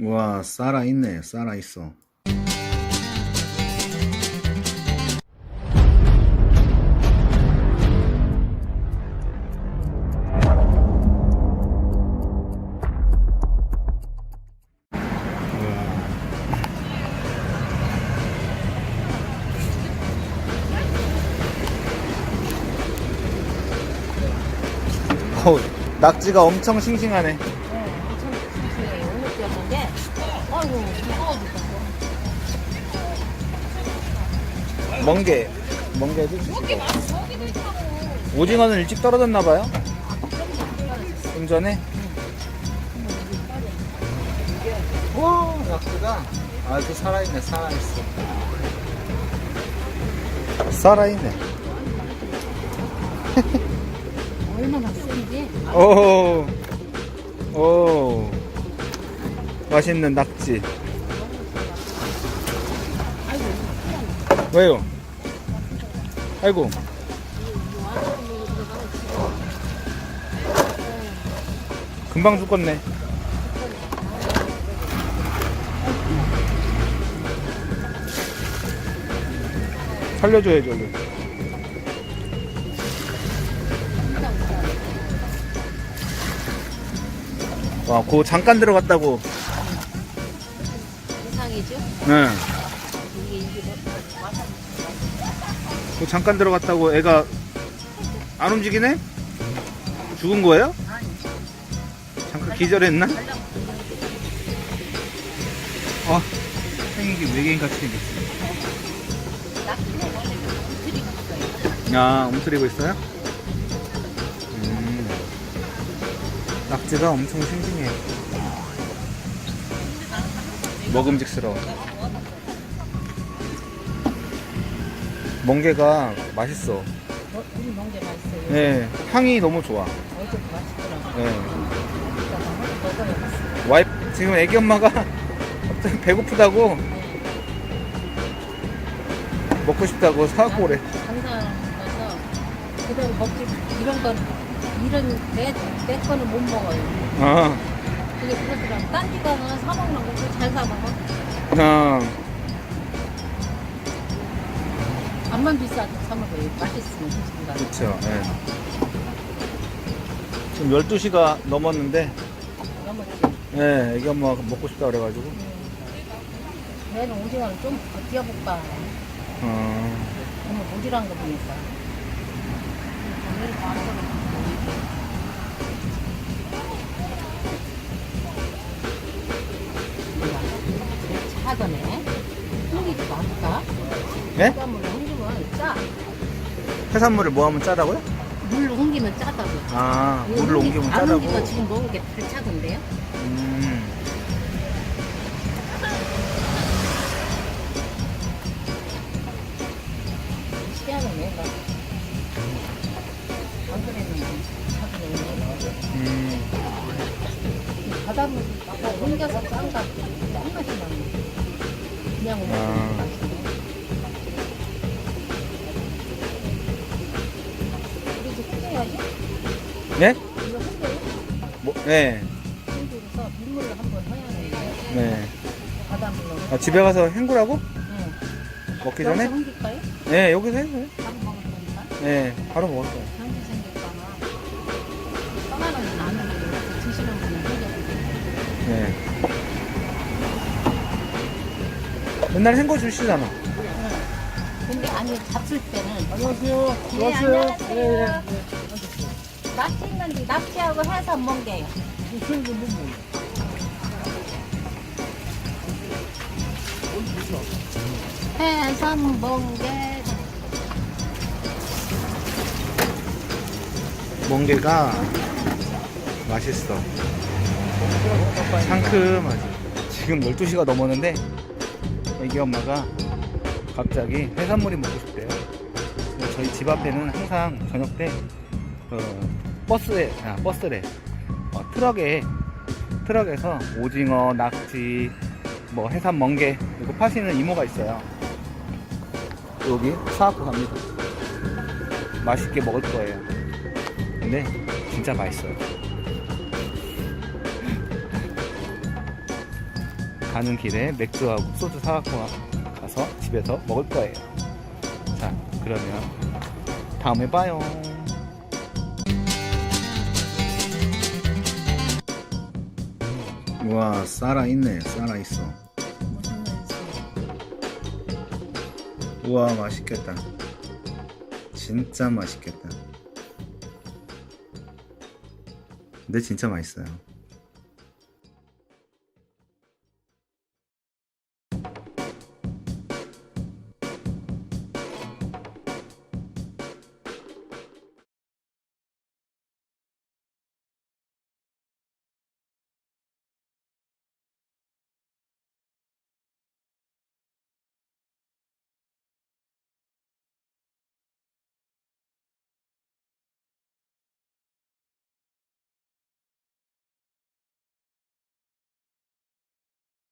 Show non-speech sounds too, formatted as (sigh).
와 살아있네 살아있어. 낙지가 엄청 싱싱하네 멍게 멍게도 오징어는 일찍 떨어졌나 봐요 좀 전에 와 낙지가 아주 살아있네 살아있어 살아있네 얼마나 센지. 오, 오, 맛있는 낙지. 왜요? 아이고. 금방 죽겠네. 살려줘야죠, 얼른. 와, 그 잠깐 들어갔다고. 이상이죠? 네. 그 잠깐 들어갔다고 애가 안 움직이네? 죽은 거예요? 잠깐 기절했나? 아, 생긴 게 외계인 같이 생겼어. 야, 움츠리고 있어요? 음. 낙지가 엄청 싱싱해. 먹음직스러워. 멍게가 맛있어. 어, 우리 멍게 맛있어요. 네, 향이 너무 좋아. 어제도 맛있더라고요. 네. 이따가 한번 먹어봤어요. 와이프, 지금 애기 엄마가 갑자기 (laughs) 배고프다고 먹고 싶다고 사갖고 오래. 장사하면서 그대로 먹지, 이런 건, 이런 내, 내 거는 못 먹어요. 아, 그게 그렇더라고. 딴 집가는 사먹는 거잘 사 먹어. 아, 밥만 비싸도 사먹어요. 맛있으면 집가 그쵸. 예. 지금 12시가 넘었는데, 넘었지. 예, 애기 엄마가 먹고 싶다 그래가지고. 얘는 오징어를 좀 뛰어볼까. 어, 너무 모질한 거 보니까. 차거네. 흥기도 많다. 예? 물. 해산물을 뭐 하면 짜다고요? 물로 흥기면 짜다고. 아, 물로 흥기- 옮기면 안 짜다고. 흥기면 지금 먹은 게 달차던데요? 음. 시야는 내가. 안 그랬는데. 차거네. 음. 바닷물 아까 옮겨서 짠가 짠맛이 나네 그냥 아. 예? 뭐, 네. 민물로 한번 해야 되는데 네. 바닷물로 아, 집에 가서 헹구라고? 응. 먹기 여기서 전에? 네, 여기서 해요. 바로 먹을 거니까 네, 바로 먹었어요. 향기 생길까봐 떠나는 안 흔들고 드시는 분은 흔들고 네. 맨날 헹궈 주시잖아. 근데 아니 잡술 때는 안녕하세요. 네, 안녕하세요. 낙지 있는데 낙지하고 해서 먹게요. 해삼 멍게 멍게가 맛있어. 상큼하지. 지금 12시가 넘었는데 애기 엄마가 갑자기 해산물이 먹고 싶대요. 저희 집 앞에는 항상 저녁 때 어, 버스에 아 버스래 어, 트럭에 트럭에서 오징어, 낙지, 뭐 해산 멍게 이거 파시는 이모가 있어요. 여기 사갖고 갑니다. 맛있게 먹을 거예요. 근데 진짜 맛있어요. (laughs) 가는 길에 맥주하고 소주 사갖고 가서 집에서 먹을 거예요. 자, 그러면 다음에 봐요. 와, 살아 있네. 살아 있어. 무슨 말이지? 우와, 맛있겠다. 진짜 맛있겠다. 근데 진짜 맛있어요.